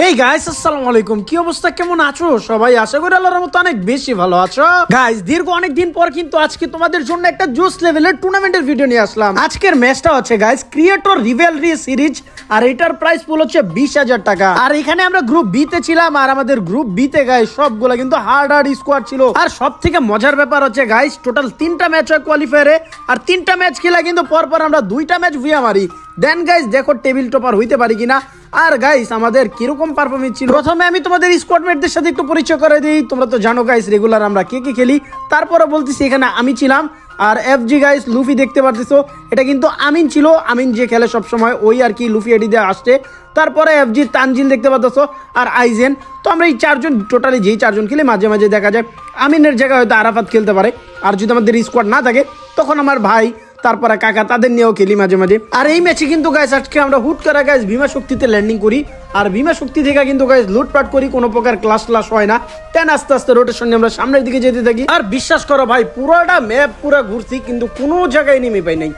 Hey guys আসসালামু আলাইকুম কি অবস্থা? কেমন আছো? সবাই আশা করি আল্লাহর মতো অনেক বেশি ভালো আছো। গাইস দীর্ঘ অনেক দিন পর কিন্তু আজকে তোমাদের জন্য একটা জোস লেভেলের টুর্নামেন্টের ভিডিও নিয়ে আসলাম। আজকের ম্যাচটা হচ্ছে গাইস ক্রিয়েটর রিভেলরি সিরিজ আর এটার প্রাইস পুল হচ্ছে বিশ হাজার টাকা। আর এখানে আমরা গ্রুপ বি তে ছিলাম, আর আমাদের গ্রুপ বি তে গাইস সবগুলো কিন্তু হার্ড হার্ড স্কোয়াড ছিল। আর সব থেকে মজার ব্যাপার হচ্ছে গাইস টোটাল তিনটা ম্যাচ হয় কোয়ালিফায়ারে আর তিনটা ম্যাচ খেলা কিন্তু পরপর আমরা দুইটা ম্যাচ ভিয়া মারি। দেন গাইস দেখো টেবিল টপার হইতে পারি কিনা। আর গাইস আমাদের কীরকম পারফরমেন্স ছিল? প্রথমে আমি তোমাদের স্কোয়াডমেটদের সাথে একটু পরিচয় করে দিই। তোমরা তো জানো গাইস রেগুলার আমরা কে কে খেলি। তারপরে বলতেছি, এখানে আমি ছিলাম। আর এফ জি গাইস লুফি দেখতে পারতেছো। এটা কিন্তু আমিন ছিল। আমিন যে খেলে সব সময় ওই আর কি লুফি এডি দিয়ে আসছে। তারপরে এফ জি তানজিল দেখতে পারতেছো। আর আইজেন। তো আমরা এই চারজন টোটালি যেই চারজন খেলি, মাঝে মাঝে দেখা যায়। আমিনের জায়গায় হয়তো আরাফাত খেলতে পারে। আর যদি আমাদের স্কোয়াড না থাকে, তখন আমার ভাই তারপরে কাকা তাদের নিয়েও খেলি মাঝে মাঝে। আর এই ম্যাচে কিন্তু গাইস আজকে আমরা হুট করে গাইস ভীমা শক্তিতে ল্যান্ডিং করি। আর ভীমা শক্তি থেকে কিন্তু গাইস লুটপাট করি, কোনো প্রকার ক্লাস ক্লাস হয় না। তেন আস্তে আস্তে রোটেশন আমরা সামনের দিকে যেতে থাকি। আর বিশ্বাস করো ভাই, পুরোটা ম্যাপ পুরো ঘুরছি, কিন্তু কোনো জায়গায় নেমে পাই নাই।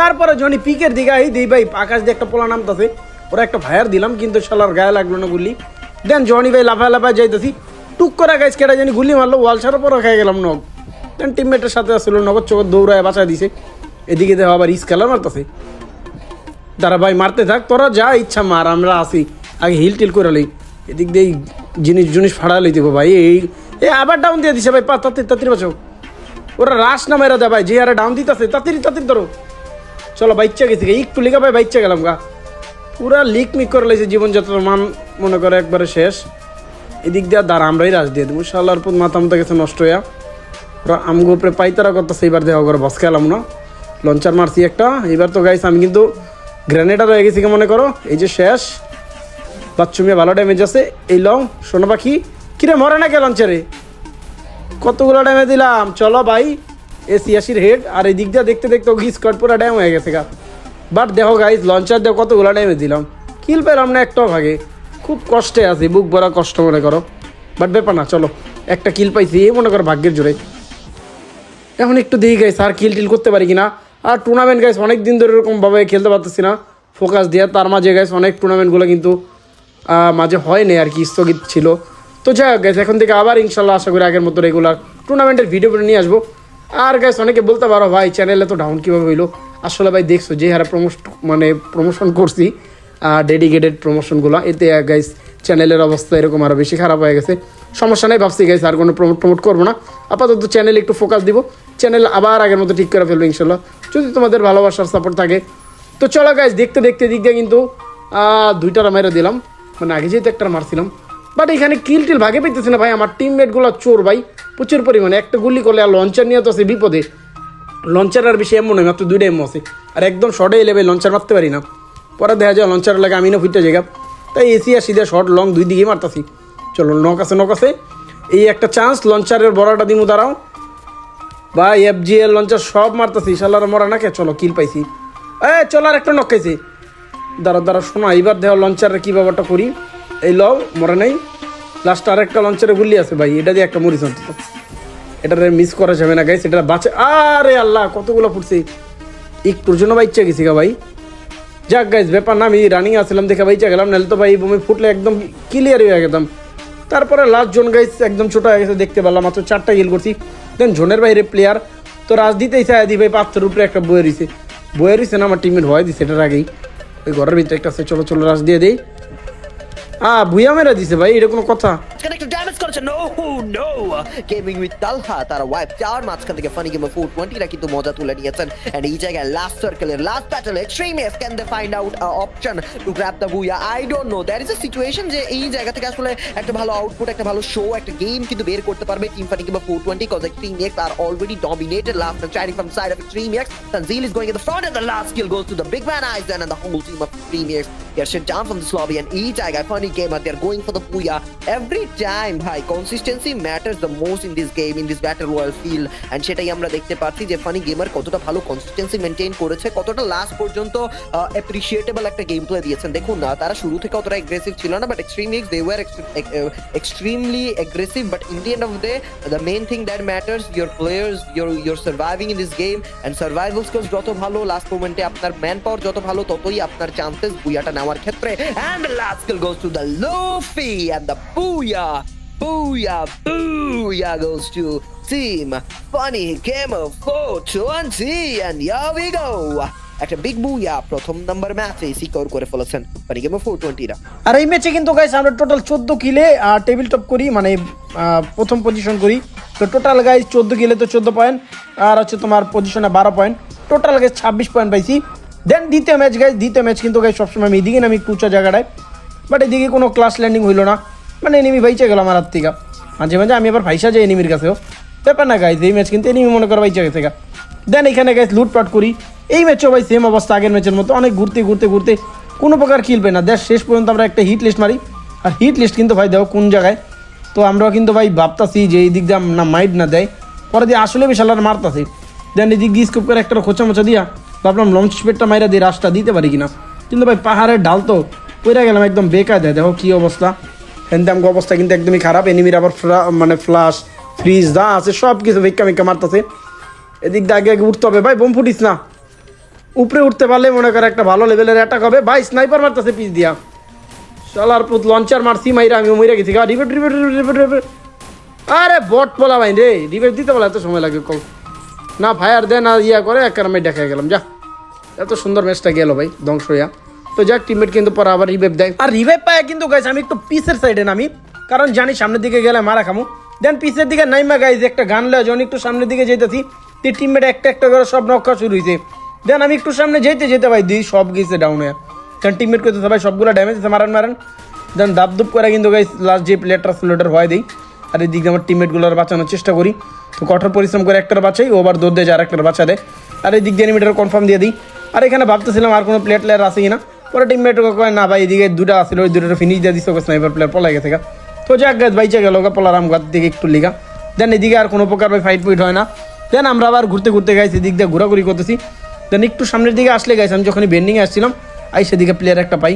তারপরে জনি পিকের দিকে আই দিই ভাই, আকাশ দিয়ে একটা পোলা নামতাছে। ওরা একটা ভাইয়ার দিলাম, কিন্তু শালার গায়ে লাগল না গুলি। দেন জনি ভাই লাফা লাফায় যাইতেছি, টুক করে গাইস কেটা জানি গুলি মারলো ওয়াল ছাড়ার পরে খেয়ে গেলাম নগ দেন টিমমেটের সাথে আসলো, নগদ চোখ দৌড়ায় বাঁচা দিছে। এদিকে দেখো আবার স্কেলার মারতেছে। দাঁড়া ভাই, মারতে থাক, তোরা যা ইচ্ছা মার, আমরা আসি। আগে হিল টিল করে লই। এদিক দিয়ে জিনিস জিনিস ফাড়া লই দেবো ভাই। এই এ আবার ডাউন দিয়ে দিছে ভাই, পা, তাড়াতাড়ি তাড়াতাড়ি বাঁচো ওরা রাস না মেরা দেয় ভাই, যে আরে ডাউন দিতেছে, তাড়াতাড়ি তাড়াতাড়ি ধরো। চলো বাইচ্চা গেছি। একটু লিখা ভাই বাইচ্চা গেলাম গা। পুরা লিক মিক করে লাইছে, জীবনযাত্রার মান মনে করে একবারে শেষ। এদিক দিয়ে দাঁড়া, আমরাই রাজ দিয়ে দেবো। শালার পর মাথা মতো গেছে নষ্ট হইয়া। ওরা আমগো উপরে পাইতারা করতেছে, এইবার দেওয়া করে বস, খেলাম না। লঞ্চার মারছি একটা। এবার তো গাইস আমি কিন্তু গ্রেনেডার হয়ে গেছি মনে করো? এই যে শেষ। বাচ্চুমিয়া ভালো ড্যামেজ আছে। এই লং সোনা পাখি। কিরে মরে না কে লঞ্চারে কতগুলো ড্যামেজ দিলাম। চলো ভাই এ সিয়াশির হেড আর এই দিক দিয়ে দেখতে দেখতে ওকে স্কট পুরো ড্যাম হয়ে গেছে গা। বাট দেখো গাইস লঞ্চার দিয়ে কতগুলো ড্যামেজ দিলাম। কিল পেলাম না একটাও ভাগে। খুব কষ্টে আছি, বুক ভরা কষ্ট মনে করো। বাট ব্যাপার না, চলো। একটা কিল পাইছি, এই মনে করো ভাগ্যের জোরে। এখন একটু দেখি গাইস আর কিল টিল করতে পারি কিনা। আর টুর্নামেন্ট গাইস অনেক দিন ধরে এরকমভাবে খেলতে পারতেছি না। ফোকাস দিয়ে, তার মাঝে গাইস অনেক টুর্নামেন্টগুলো কিন্তু মাঝে হয়নি আর কি, স্থগিত ছিল। তো যাই হোক গাইস এখন থেকে আবার ইনশাল্লাহ আশা করি আগের মতো রেগুলার টুর্নামেন্টের ভিডিও নিয়ে আসব। আর গাইস অনেকে বলতে পারো, ভাই চ্যানেলে তো ডাউন কীভাবে হইল? আসলে ভাই, দেখছ, যে হারে প্রমোশ মানে প্রমোশন করছি ডেডিকেটেড প্রমোশনগুলো এতে গাইস চ্যানেলের অবস্থা এরকম আরও বেশি খারাপ হয়ে গেছে। সমস্যা নেই, ভাবছি গাইস আর কোনো প্রমোট প্রমোট করব না। আপাতত চ্যানেলে একটু ফোকাস দিব। চ্যানেল আবার আগের মতো ঠিক করে ফেলব, ইনশাল্লাহ। যদি তোমাদের ভালোবাসার সাপোর্ট থাকে। তো চলো গাইস দেখতে দেখতে দিক দিয়ে কিন্তু দুইটার মেরে দিলাম। মানে আগে যেহেতু একটা মারছিলাম। বাট এখানে কিল টিল ভাগে পেতেছে না ভাই, আমার টিমমেটগুলো চোর ভাই, প্রচুর পরিমাণে। একটা গুলি করলে আর লঞ্চার নিয়ে তো আছে বিপদে। লঞ্চার আর বেশি এমন নয় মাত্র দুইটা এমন আছে। আর একদম শর্টে এলে ভাই লঞ্চার মারতে পারি না। পরে দেখা যায় লঞ্চার লাগে, আমি না ফুটতে জায়গা তাই এসি আর সিধা শর্ট লং দুই দিকেই মারতাছি। চলো নক আছে নক আছে। এই একটা চান্স লঞ্চারের বড়াটা দিমু, দাঁড়াও। বা এফ জি এল লঞ্চার সব মারতাছি। শালার মরা না কে? চলো কিল পাইছি। এ, চলো আর একটা নক খাইছি। দাঁড়া দাঁড়া শোনা, এইবার দেওয়া লঞ্চারের কী ব্যাপারটা করি। এই লও, মরে নাই। লাস্ট আর একটা লঞ্চারে গুলি আছে ভাই, এটা দিয়ে একটা মরিস অন্তত এটা মিস করা যাবে না গাইস এটা বাঁচে আরে আল্লাহ, কতগুলো ফুটছে। একটুর জন্য বাইচা গেছি গা ভাই। যাক গাইস ব্যাপার না, আমি রানিং আসলাম দেখে বাইচা গেলাম, নাহলে তো ভাই বোমে ফুটলে একদম ক্লিয়ার হয়ে গেতাম। তারপরে লাস্ট জন গাইস একদম ছোটো হয়ে গেছে, দেখতে পেলাম মাত্র চারটা গিল করছি। দেন জোনের বাইরে প্লেয়ার তো রাজ দিতেই চাই দি ভাই পাথরের উপরে একটা বয়ে রয়েছে। বয়ে রয়েছে না, আমার টিমের ভয় দিছে, এটার আগেই। ওই ঘরের ভিতরে একটা আছে, চলো চলো, রাজ দিয়ে দেই। আ, ভুইয়া মেরা দিছে ভাই, এটা কোনো কথা। মাঝখানে একটু ড্যামেজ করেছে no no gaming with Talha তারা ওয়াইপ চার মাঝখান থেকে ফানি গেম ফোর টোয়েন্টিটা কিন্তু মজা তুলে নিয়েছেন এন্ড এই জায়গায় লাস্ট সার্কেলের last battle Extremis can they find out option to grab the booyah I don't know there is a situation যে এই জায়গা থেকে আসলে একটা ভালো আউটপুট একটা ভালো শো একটা গেম কিন্তু বের করতে পারবে team funny game four twenty cause Extremix are already dominated last chaining from side of Extremix Tanzil is going in the front and the last kill goes to the big man Aizen and the whole team of Extremics. They're shut down from this lobby and এই জায়গায় funny gamer they're going for the Puya every time. ভাই consistency matters the most in this game in this battle royale feel and সেটাই আমরা দেখতে পাচ্ছি যে funny gamer কতটা ভালো কনসিস্টেন্সি মেনটেন করেছে, কতটা লাস্ট পর্যন্ত অ্যাপ্রিসিয়েটেবল একটা গেম প্লে দিয়েছেন। দেখুন না, তারা শুরু থেকে অতটা এগ্রেসিভ ছিল না but extreme extremely they were extremely aggressive but in the end of day the main thing that matters your players your your surviving in this game and survival skills যত ভালো লাস্ট মোমেন্টে আপনার man power যত ভালো, ততই আপনার chances বুয়াটা নেওয়ার ক্ষেত্রে। And last skill goes to the Luffy and the booyah booyah booyah goes to team funny gamer 420 and here we go. একটা বিগ বুয়া প্রথম নাম্বার ম্যাচে সিকিউর করে ফেলেছেন ফানি গেমার 420 রা। আর এই ম্যাচে কিন্তু গাইস আমরা টোটাল চোদ্দ কিলে টেবিল টপ করি মানে প্রথম পজিশন করি। তো টোটাল গাইস চোদ্দ কিলে তো চোদ্দ পয়েন্ট আর হচ্ছে তোমার পজিশনে বারো পয়েন্ট টোটাল গাইস ছাব্বিশ পয়েন্ট পাইছি। দেন দ্বিতীয় ম্যাচ গাইস দ্বিতীয় ম্যাচ কিন্তু গাইস সবসময় আমি এদিকে নামি উঁচা জায়গাটায়। বাট এদিকে কোনো ক্লাস ল্যান্ডিং হইল না। মানে এনিমি ভাইচে গেল আমার হাত থেকে মাঝে মাঝে আমি আবার ভাইসা যাই এনিমির কাছেও। ব্যাপার না গাইস এই ম্যাচ কিন্তু এনিমি মনে করো ভাইচে গেছে গা। দেন এখানে গাইস লুটপাট করি। এই ম্যাচও ভাই সেম অবস্থা আগের ম্যাচের মতো। অনেক ঘুরতে ঘুরতে ঘুরতে কোনো প্রকার খেলবে না। দেশ শেষ পর্যন্ত আমরা একটা হিট লিস্ট মারি। আর হিট লিস্ট কিন্তু ভাই দেখো কোন জায়গায়। তো আমরাও কিন্তু ভাই ভাবতাছি যে এই দিক দিয়ে না মাইট না দেয়। পরে দিয়ে আসলে বিশাল আর মারতাছি। দেন এদিক দিয়ে স্কুপ করে একটা খোঁচা মোচা দিয়া ভাবলাম লঞ্চ স্পেডটা মাইরা দিয়ে রাস্তা দিতে পারি কিনা। কিন্তু ভাই পাহাড়ের ঢাল তো পড়ে গেলাম একদম বেকার দেয় দেখো কী অবস্থা। হ্যান্দাম অবস্থা কিন্তু একদমই খারাপ, এনিমির আবার মানে ফ্লাশ ফ্রিজ দা আছে সব কিছু ভিক্ষা ভিক্ষা মারতাছে। এদিক দিয়ে আগে আগে উঠতে হবে। ভাই, বোম ফুটিস না। উপরে উঠতে পারলে মনে করে একটা ভালো লেভেলের অ্যাটাক হবে। ভাই স্নাইপার মারতেছে পিস দিয়া। শালার পুত লঞ্চার মারছি, মাইরা আমি মইরা গেছি। গা রিভেট রিভেট রিভেট রিভেট আরে বট বলা ভাই রে রিভেট দিতে বলে এত সময় লাগে কল না ফায়ার দেয় না ইয়া করে, এক আমি দেখা গেলাম। যা, এত সুন্দর ম্যাচটা গেল ভাই, ধ্বংস হইয়া। তো যাক টিমমেট কিন্তু পরে আবার রিভেভ দেয়। আর রিভেভ পায় কিন্তু গাইছে আমি একটু পিসের সাইডে নামি। কারণ জানি সামনের দিকে গেলে মারা খামু। দেন পিসের দিকে নাইমা গাইজ একটা গান লয় যখন একটু সামনের দিকে যেতেছি তে টিমমেট একটা একটা করে সব নক্কা শুরু হয়েছে দেন আমি একটু সামনে যেতে যেতে ভাই, দিই সব গেছে ডাউন হয়ে কারণ টিমমেট করতে সবাই সবগুলো ড্যামেজ আছে মারান মারান। দেন দাপ দুপ করে কিন্তু গাইজ লাস্ট যে প্লেয়ারটা স্লোটার হয় দিই। আর এই দিক আমার টিমমেটগুলোর বাঁচানোর চেষ্টা করি। তো কঠোর পরিশ্রম করে একটার বাঁচাই, ও আবার দৌড় দেয় যে আরেকটার বাঁচা দেয়। আর এই দিক দিয়ে এনিমিটার কনফার্ম দিয়ে দিই। আর এখানে ভাবতেছিলাম আর কোনো প্লেয়ার প্লেয়ার আছে কিনা। পরে টিমমেট কয়, না ভাই, এদিকে দুটা আসলে ওই দুটো ফিনিশ দিয়ে ওকে স্নাইপার প্লেয়ার পলাই গেছে গা। তো যাক গাছ বাইচে গেল ওকে পলারাম গাছ দিকে একটু লিগা। দেন এদিকে আর কোনো প্রকার ফাইট ফুইট হয় না। দেন আমরা আবার ঘুরতে ঘুরতে গাইছি, এদিক দিয়ে ঘোরাঘুরি করতেছি। দেন একটু সামনের দিকে আসলে গাইছি, আমি যখনই বেন্ডিংয়ে আসছিলাম, আই সেদিকে প্লেয়ার একটা পাই।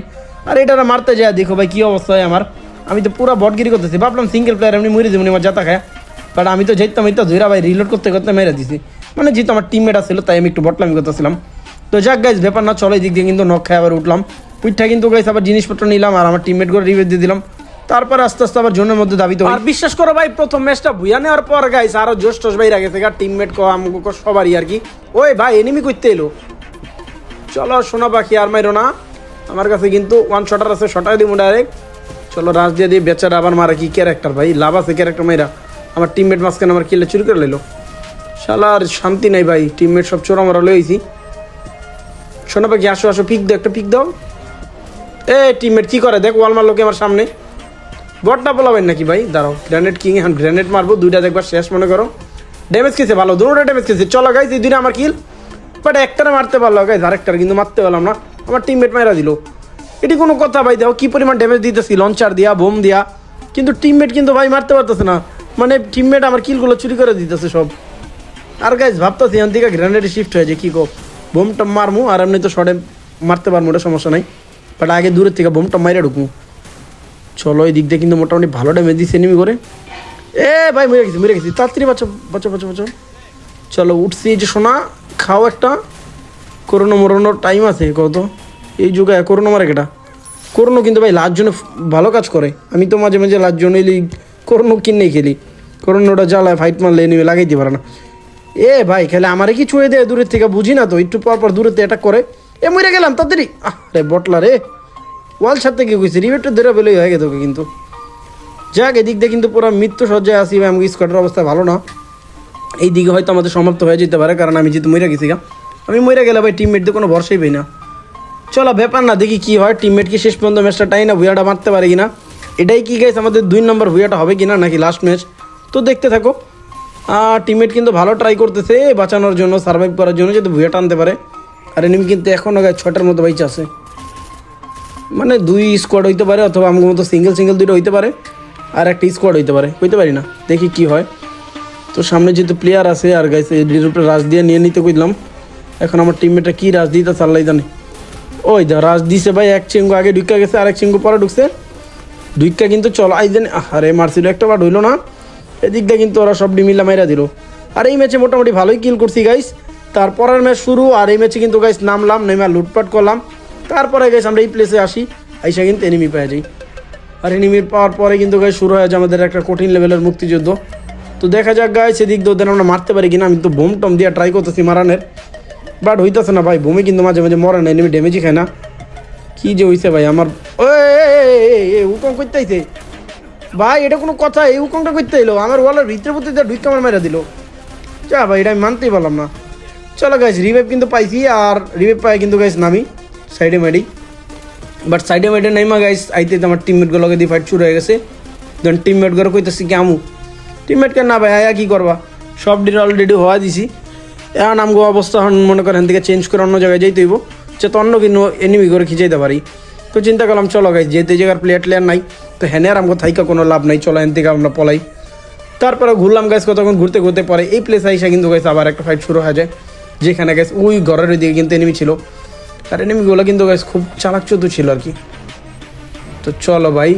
আর এটারা মারতে যায়, দেখো ভাই, কী অবস্থা হয় আমার। আমি তো পুরো বটগিরি করতেছি, ভাবলাম সিঙ্গেল প্লেয়ার এমনি মরে যাব আমার জাতা খায়। বাট আমি তো যেতাম এই তো ধৈরা ভাই রিলোড করতে করতে মেরে দিছি। মানে যেহেতু আমার টিমমেট আসছিল তাই আমি একটু বটলামি করতেছিলাম। তো যাক গাইজ ব্যাপার না, চলো এই দিক দিয়ে কিন্তু নখ খাই, আবার উঠলাম। উঠটা কিন্তু গাইজ আবার জিনিসপত্র নিলাম, আর আমার টিমমেট করে রিভিউ দিয়ে দিলাম। তারপর আস্তে আস্তে আবার জনের মধ্যে দাবি দাবিত আর বিশ্বাস করো ভাই, প্রথম ম্যাচটা ভুয়া নেওয়ার পর গাইস আরও জোশ টোস ভাই গেছে গা টিমমেট কো, আমগো সবারই আর কি। ওই ভাই এনিমি করতে এলো। চলো সোনা পাখি আর মাইরো না। আমার কাছে কিন্তু ওয়ান শটার আছে শটার দিব ডাইরেক্ট চলো রাজ দিয়ে দিয়ে বেচারা আবার মারা, কি ক্যারেক্টার ভাই, লাভ আছে ক্যারেক্টার মাইরা। আমার টিমমেট মাঝখানে আমার কিলে চুরি করে লাইলো। শালার শান্তি নাই ভাই টিমমেট সব চোরা মারা লইছি সোনা পাখি আসো আসো পিক দাও, একটা পিক দাও। এ টিমমেট কি করে? দেখ ওয়াল মারলো কি আমার সামনে। বটটা বলাবেন নাকি ভাই? দাঁড়াও গ্রেনেড কিং এখন গ্রেনেড মারবো, দুইটা দেখবার শেষ, মনে করো। ড্যামেজ খেয়েছে, ভালো দুটোটা ড্যামেজ খেয়েছে। চলো গাইজ এই দুইটা আমার কিল বাট একটারে মারতে পারল গাইজ আরেকটার, কিন্তু মারতে পারলাম না। আমার টিমমেট মারা দিল। এটি কোনো কথা ভাই, দেখো, কী পরিমাণ ড্যামেজ দিতেছি। লঞ্চার দিয়া বোম দিয়া। কিন্তু টিমমেট কিন্তু ভাই মারতে পারতেছে না। মানে টিমমেট আমার কিলগুলো চুরি করে দিতেছে সব। আর গাইজ ভাবতেছি, এখান থেকে গ্রেনেডে শিফট হয়েছে কী কো? বোমটা মারমু, আর এমনি তো শর্টে মারতে পারব ওটা সমস্যা নাই। বাট আগে দূরের থেকে বোমটা মাইরে ঢুকবো চলো, এই দিক দিয়ে কিন্তু মোটামুটি ভালো ড্যামেজ দিচ্ছে এনিমি করে। এ ভাই, মরে গেছি মরে গেছি। তাড়াতাড়ি বাচ্চা বাচ্চা বাচ্চা বাচ্চা চলো, উঠছি যে সোনা, খাও একটা। করোনা মরোনোর টাইম আছে, কত? এই যুগে করোনা মারে কেটা? করোনো কিন্তু ভাই লাজ জন্য ভালো কাজ করে। আমি তো মাঝে মাঝে লাজ জন্য এলি করোনো কিনেই খেলি। করোনোটা জ্বালায় ফাইট মারলে এনিমি লাগাইতে পারে না। এ ভাই, খেলে আমারে কি ছুঁয়ে দেয় দূরের থেকে? বুঝি না তো, একটু পর পর থেকে অ্যাটাক করে। এ, মরে গেলাম, তাড়াতাড়ি। আহ রে বটলা রে। ওয়াল ছাড়তে গিয়ে গেছি রিভেটটা ধরে বেলোই হয়ে গেছে ওকে কিন্তু। যাক, এদিক দিয়ে কিন্তু পুরো মৃত্যু সজ্জায় আসি ভাই, আমাকে স্কোয়াডের অবস্থা ভালো না। এই দিকে হয়তো আমাদের সমাপ্ত হয়ে যেতে পারে, কারণ আমি যেহেতু মরে গেছি গা। আমি মরে গেলে ভাই টিমমেটদের কোনো ভরসাই পাই না। চলো, ব্যাপার না, দেখি কি হয়। টিমমেট কি শেষ পর্যন্ত ম্যাচটা টাই না ভুয়াটা মারতে পারে কিনা। এটাই কি গাইস আমাদের দুই নম্বর ভুয়াটা হবে কিনা, নাকি লাস্ট ম্যাচ তো দেখতে থাকো। টিমমেট কিন্তু ভালো ট্রাই করতেছে, বাঁচানোর জন্য সার্ভাইভ করার জন্য, যদি ভুয়া টানতে পারে। আর এনিমি কিন্তু এখনও গায়ে ছটার মতো বাইচ আছে। মানে দুই স্কোয়াড হইতে পারে, অথবা আমার মতো সিঙ্গেল সিঙ্গেল দুইটা হইতে পারে, আর একটা স্কোয়াড হইতে পারে, হইতে পারি না। দেখি কি হয়। তো সামনে যেহেতু প্লেয়ার আছে, আর গাইছে এডির উপরে রাজ দিয়ে নিয়ে নিতে কইলাম। এখন আমার টিমমেটটা কি রাজ দিতে চাল্লাই জানে। ওই দা রাজ দিছে ভাই, এক চিঙ্গু আগে ঢুকা গেছে আর এক চিঙ্গু পরে ঢুকছে। দুইটা কিন্তু চলো, আই দেন আরে মারছিল, একটা বার হইল না। এদিকটা কিন্তু ওরা সব ডিমিলা মাইরা দিল আর এই ম্যাচে মোটামুটি ভালোই কিল করছি গাইস তারপরের ম্যাচ শুরু আর এই ম্যাচে কিন্তু গাইস নামলাম নেমে লুটপাট করলাম তারপরে গাইস আমরা এই প্লেসে আসি আইসা কিন্তু এনিমি পেয়ে যাই আর এনিমি পাওয়ার পরে কিন্তু গাইস শুরু হয়ে যায় আমাদের একটা কঠিন লেভেলের মুক্তিযুদ্ধ তো দেখা যাক গাইস এদিক দিয়ে ওদের আমরা মারতে পারি কিনা আমি তো বোম টম দিয়ে ট্রাই করতেছি মারানের বাট হইতেছে না ভাই বোমে কিন্তু মাঝে মাঝে মরে না এনিমি ড্যামেজই খায় না কি যে হইছে ভাই আমার ওই উকম করতে আইছে ভাই, এটা কোনো কথা, এই উকমটা করতে এলো। আমার ওয়ালের ভিতরে প্রতি ঢুক আমার মেরা দিল। যা ভাই, এটা আমি মানতেই পারলাম না। চলো গাইস রিভাইভ কিন্তু পাইছি আর রিভাইভ পাই কিন্তু গাইস নামি। সাইডে মারি। বাট সাইডে মাইডে নাই মা গাইস আইতে আমার টিমমেট গুলোকে দিয়ে ফাইট শুরু হয়ে গেছে। দেন টিমমেটগুলো কইতেছি কি আমু? টিমমেট কে না ভাই, আয়া কি করবা? সব ডিল অলরেডি হওয়া দিছি। এখন আমগো অবস্থা হন মনে করেন থেকে চেঞ্জ করে অন্য জায়গায় যাইতে হইব। সে তো অন্য কিন্তু এনিমি করে খিচাইতে পারি। তো চিন্তা করলাম, চলো গাইস যেতে জায়গার প্লেয়ার টেয়ার নাই তো হ্যানে আর আমগো থাইকা কোনো লাভ নাই, চলো এন থেকে আমরা পলাই। তারপরে ঘুরলাম গাছ কতক্ষণ ঘুরতে ঘুরতে পরে এই প্লেস আইসা কিন্তু গাইছে আবার একটা ফাইট শুরু হয়ে যায়, যেখানে গেছে ওই ঘরের দিকে কিন্তু এনিমি ছিল। আর এনিমিগুলো কিন্তু গাছ খুব চালাক চতু ছিল আর কি। তো চলো ভাই,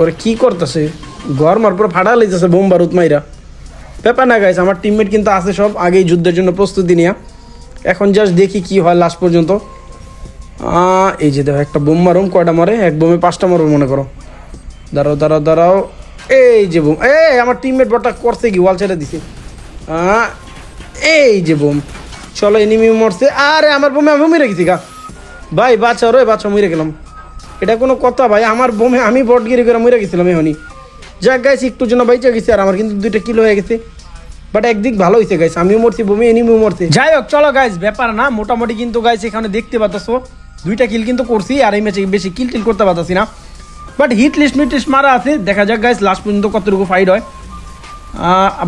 ওরে কী করতেছে? ঘর মার পুরো ফাটা লাইতেছে বোম বারুদ মাইরা। ব্যাপার না গাইছে আমার টিমমেট কিন্তু আছে সব, আগেই যুদ্ধের জন্য প্রস্তুতি নেওয়া এখন জাস্ট দেখি কি হয় লাস্ট পর্যন্ত। এই যে দেখো, একটা বোম মারুম, কয়টা মারে? এক বোমে পাঁচটা মারবো মনে করো। দাঁড়াও দাঁড়াও দাঁড়াও। এই যে বোম, এই আমার টিমমেট বটা করছে কি? ওয়াল ছেড়ে দিছে। এই যে বোম। চলো এনিমি মরছে। আরে, আমার বোমে আমি মেরে গেছি গা। ভাই বাচ্চা রে বাচ্চা মরে গেলাম। এটা কোনো কথা, ভাই। আমার বোমে আমি বটগিরি করে মরে গেছিলাম এখনই। যাক গাইছি একটু জন্য বাইচে গেছি, আর আমার কিন্তু দুইটা কিলো হয়ে গেছে। বাট একদিক ভালো হয়েছে গাইস আমিও মরছি, বমি এনিমিও মরছে। যাই হোক, চলো গাইস ব্যাপার না। মোটামুটি কিন্তু গাইস এখানে দেখতে পাচ্ছ দুইটা কিল কিন্তু করছি, আর এই ম্যাচে বেশি কিল টিল করতে পারতাছি না। But hit list meet list মারা আছে। দেখা যাক গাইস লাস্ট পর্যন্ত কতটুকু ফাইট হয়।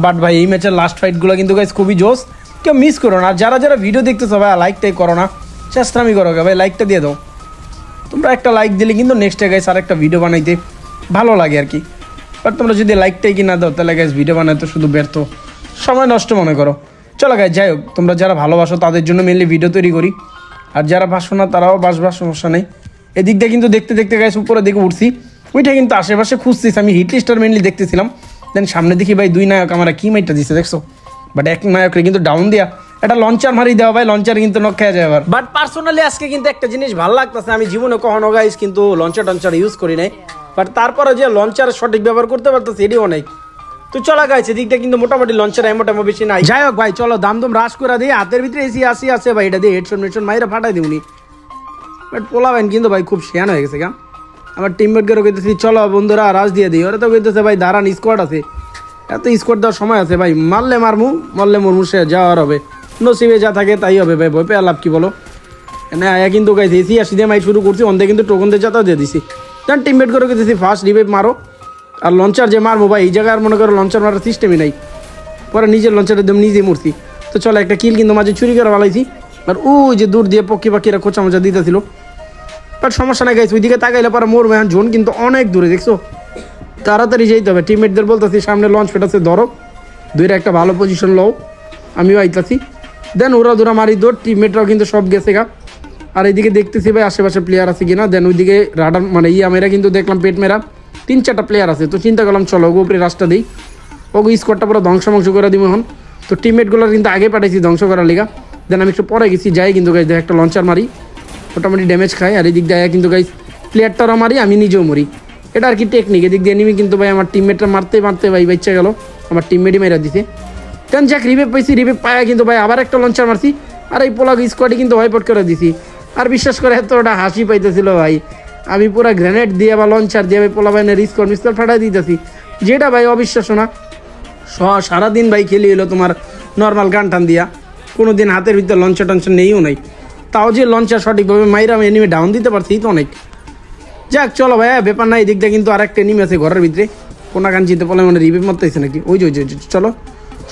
বাট ভাই, এই ম্যাচের লাস্ট ফাইটগুলো কিন্তু গাইস খুবই জোস। কেউ মিস করো না। আর যারা যারা ভিডিও দেখতেছো ভাই লাইকটাই করো না। চেষ্টামি করো ভাই লাইকটা দিয়ে দাও। তোমরা একটা লাইক দিলে কিন্তু নেক্সট গাইস আর একটা ভিডিও বানাইতে ভালো লাগে আর কি। বাট তোমরা যদি লাইকটাই কি না দাও, তাহলে গাইস ভিডিও বানাতে শুধু ব্যর্থ। সময় নষ্ট মনে করো। চলো গাইস যাই হোক, তোমরা যারা ভালোবাসো, তাদের জন্য মেনলি ভিডিও তৈরি করি। আর যারা বাসো না, তারাও বাসবার সমস্যা নেই। এদিক দিয়ে কিন্তু দেখতে দেখতে গাইস উপরে দিকে উঠছি। ওইটা কিন্তু আশেপাশে খুঁজছিস আমি হিট লিস্টার মেনলি দেখতেছিলাম। দেন সামনে দেখি ভাই দুই নায়ক আমার কি মাইটটা দিচ্ছে দেখছ? বাট এক নায়করে কিন্তু ডাউন দিয়া। এটা লঞ্চার মারি দেওয়া ভাই লঞ্চার কিন্তু নক খেয়ে যায় আবার। বাট পার্সোনালি আজকে কিন্তু একটা জিনিস ভালো লাগতেছে আমি জীবনে কখনো গাইস কিন্তু লঞ্চার টঞ্চার ইউজ করি নাই। বাট তারপরে যে লঞ্চার সঠিক ব্যবহার করতে পারতেছে এটিও অনেক তো চলা গাইছে এদিকটা কিন্তু মোটামুটি লঞ্চের এমন টেমো বেশি নাই। যাই হোক ভাই চলো দাম দম রাস করে দিই। হাতের ভিতরে এসি আসি আছে ভাই এটা দিয়ে হেডশন মেডশন মাইরা ফাটাই দিউনি। বাট পোলাবেন কিন্তু ভাই খুব শেয়ান হয়ে গেছে কেন আমার টিমমেটকে কইতেছি, চলো বন্ধুরা রাজ দিয়ে দিই। ওরা তো কইতেছে, ভাই, দাঁড়ান স্কোয়াড আছে। এত স্কোয়াড দেওয়ার সময় আছে, ভাই, মারলে মারমু, মারলে মরমু, সে যাওয়ার হবে। নসিবে যা থাকে, তাই হবে, ভাই, ভয় পেয়ে লাভ কি বলো? না আয়া কিন্তু গাইছে এসি আসি দিয়ে মাই শুরু করছি অন্ধে কিন্তু টোকন দিয়ে যাতাও দিয়ে দিছি। জান টিমমেট করে কইতেছি ফার্স্ট রিভাইভ মারো। আর লঞ্চার যে মারবো ভাই, এই জায়গায় আর মনে করো লঞ্চার মারার সিস্টেমই নাই। পরে নিজের লঞ্চার একদম নিজে মরছি। তো চলো, একটা কিল কিন্তু মাঝে চুরি করে ভালাইছি আর ওই যে দূর দিয়ে পক্ষী পাখিরা খোঁচা মোচা দিতেছিল বাট সমস্যা নাই গাইছে ওইদিকে তাকাইলে পরে মোর ম্যান জোন কিন্তু অনেক দূরে, দেখছ? তাড়াতাড়ি যেতে হবে। টিমমেটদের বলতেছি, সামনে লঞ্চ পেটাছে ধরো। দুইটা একটা ভালো পজিশন লও। আমিও আইতাছি। দেন ওরা দুরা মারি দৌড় টিমমেটরাও কিন্তু সব গেছে গা। আর এইদিকে দেখতেছি ভাই, আশেপাশে প্লেয়ার আছে কিনা। দেন ওইদিকে রাডার মানে ইয়া মেরা কিন্তু দেখলাম, পেট মেরা। তিন চারটা প্লেয়ার আছে, তো চিন্তা করলাম, চলো, ওগো উপরে রাস্তা দিই। ওগো স্কোয়াডটা পুরো ধ্বংস মংস করে দিব এখন। তো টিমমেটগুলো কিন্তু আগে পাঠাইছি, ধ্বংস করার লিগা। দেন আমি একটু পরে গেছি, যাই কিন্তু একটা লঞ্চার মারি। মোটামুটি ড্যামেজ খাই আর এদিক দিয়ে কিন্তু গাইজ প্লেয়ারটারও মারি আমি নিজেও মরি। এটা আর কি টেকনিক এদিক দিয়ে নিমি কিন্তু ভাই আমার টিমমেটটা মারতে মারতে ভাই বাচ্চা গেল, আমার টিমমেটই মেরা দিছে। দেন যাক রিভেভ পাইছি রিভেভ পায়া কিন্তু ভাই আবার একটা লঞ্চার মারছি, আর এই পোলাগ স্কোয়াডে কিন্তু হোয়াইট করে দিছি। আর বিশ্বাস করে এত ওটা হাসি পাইতেছিল ভাই, আমি পুরো গ্রেনেড দিয়ে বা লঞ্চার দিয়ে ভাই পোলা বাইনের রিস্কর মিস্কর ফাটাই দিতেছি। যেটা ভাই অবিশ্বাস না। সারাদিন ভাই খেলি এলো তোমার নর্মাল গান টান দিয়া। কোনো দিন হাতের ভিতরে লঞ্চার টঞ্চার নেইও নাই। তাও যে লঞ্চার সঠিকভাবে মাইরাম এনিমে ডাউন দিতে পারছি তো অনেক। যাক, চলো ভাইয়া, ব্যাপার এদিক দিয়ে কিন্তু আরেকটা এনিমি আছে ঘরের ভিতরে। কোনা গান চিনতে পারলে মানে রিভিভ মারতেছে নাকি? ওই যে ওই যে চলো।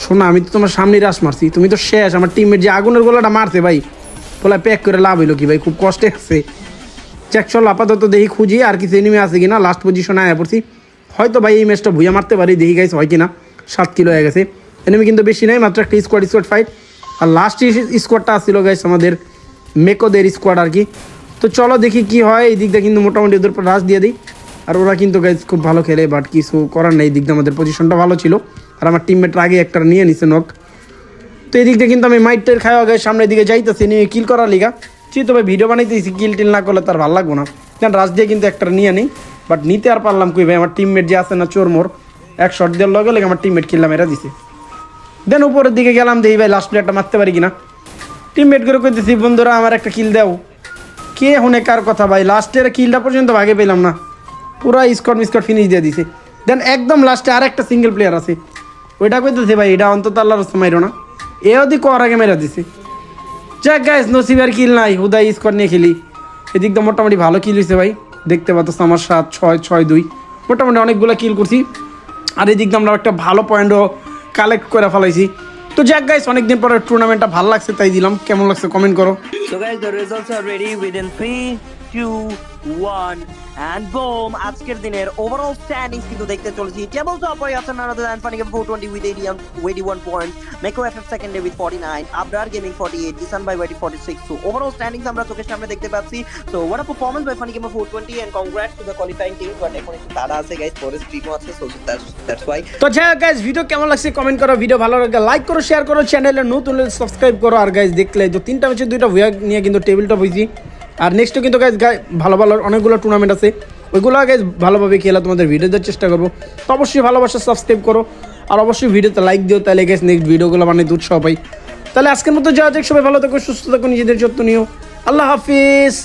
শোনা, আমি তো তোমার সামনে রাস মারছি। তুমি তো শেষ, আমার টিমের যে আগুনের গোলাটা মারছে ভাই, বলে প্যাক করে লাভ হইল কি ভাই, খুব কষ্টে আছে। যাক, চলো, আপাতত দেখি খুঁজি, আর কিছু এনিমি আছে কিনা লাস্ট পজিশনে আয়া পড়ছি। হয়তো ভাই এই ম্যাচটা ভুইয়া মারতে পারি, দেখি গাইস হয় কিনা। সাত কিলো হয়ে গেছে। এনিমি কিন্তু বেশি নাই, মাত্র একটা স্কোয়াড স্কোয়াড ফাইট আর লাস্ট স্কোয়াডটা আসছিল গাইস আমাদের মেকোদের স্কোয়াড আর কি। তো চলো দেখি কি হয়, এই দিকটা কিন্তু মোটামুটি ওদের উপর রাশ দিয়ে দিই। আর ওরা কিন্তু গাইজ খুব ভালো খেলে বাট কিছু করার নেই, এই দিকটা আমাদের পজিশনটা ভালো ছিল। আর আমার টিমমেটরা আগে একটা নিয়ে নিছে নক তো এই দিক দিয়ে কিন্তু আমি মাইটের খাওয়া গায়ে সামনের দিকে যাইতেছি, নিয়ে কিল করার লিগা। চিত তবে ভিডিও বানাইতেছি কিল টিল না করলে তার ভালো লাগবো না। কারণ রাজ দিয়ে কিন্তু একটা নিয়ে নিই বাট নিতে আর পারলাম কই ভাই? আমার টিমমেট যে আছে না চোর মোর, এক শট দেওয়ার লগে লগে আমার টিমমেট কিনলাম এরা দিছে। দেন উপরের দিকে গেলাম, দেখি ভাই লাস্ট প্লেয়ারটা মারতে পারি কিনা। টিমমেট করে কইতেছি, বন্ধুরা, আমার একটা কিল দাও। কে হনে কার কথা, ভাই? লাস্টের কিলটা পর্যন্ত ভাগে পেলাম না। পুরা স্কট মিসকট ফিনিশ দিয়ে দিছে। দেন একদম লাস্টে আর একটা সিঙ্গেল প্লেয়ার আছে। ওইটা কইতেছে, ভাই, এটা অন্তত আল্লাহর রাস্তা মাইরো না। এ অদি কর আগে মেরা দিছে। যাক গাইস নসিবের কিল নাই। হুদাই স্কট নিয়ে খেলি। এদিক দিয়ে মোটামুটি ভালো কিল হয়েছে ভাই। দেখতে পাচ্ছ আমার সাত, ছয় ছয়, দুই। মোটামুটি অনেকগুলো কিল করছি। আর এদিক দিয়ে আমরা একটা ভালো পয়েন্টও কালেক্ট করে ফেলাইছি। তো যাক গাইস অনেকদিন পরে টুর্নামেন্টটা ভালো লাগছে, তাই দিলাম। কেমন লাগছে কমেন্ট করো। So guys the results are ready within 3 two one and bomb আজকের দিনের ওভারঅল স্ট্যান্ডিংস কিন্তু দেখতে চলেছি। টেবল টপারে আছেন নানাদা and four with one point মেকো F সেকেন্ডে with forty nine Abrar gaming forty eight Zisan by forty so overall আমরা চোখের সামনে দেখতে পাচ্ছি। So what a performance by funny game four twenty and two qualifying team but এখন একটু তারা আছে গাইস আছে সো দ্যাটস ওয়াই তো গাইস ভিডিও কেমন লাগছে কমেন্ট করো ভিডিও ভালো লাগে লাইক করো শেয়ার করো চ্যানেলে নতুন সাবস্ক্রাইব করো। আর গাইস দেখলে তো তিনটা ম্যাচে দুইটা নিয়ে কিন্তু টেবিল টপ হয়েছি আর নেক্সটও কিন্তু গাইজ ভালো ভালো অনেকগুলো টুর্নামেন্ট আছে। ওইগুলো আগে ভালোভাবে খেলা তোমাদের ভিডিও দেওয়ার চেষ্টা করব। তো অবশ্যই ভালোবাসা সাবস্ক্রাইব করো। আর অবশ্যই ভিডিওতে লাইক দিও, তাহলে গাইজ নেক্সট ভিডিওগুলো মানে উৎসাহ পাই। তাহলে আজকের মতো যাওয়া যাক, সবাই ভালো থাকো, সুস্থ থাকো, নিজেদের যত্ন নিও। আল্লাহ হাফিজ।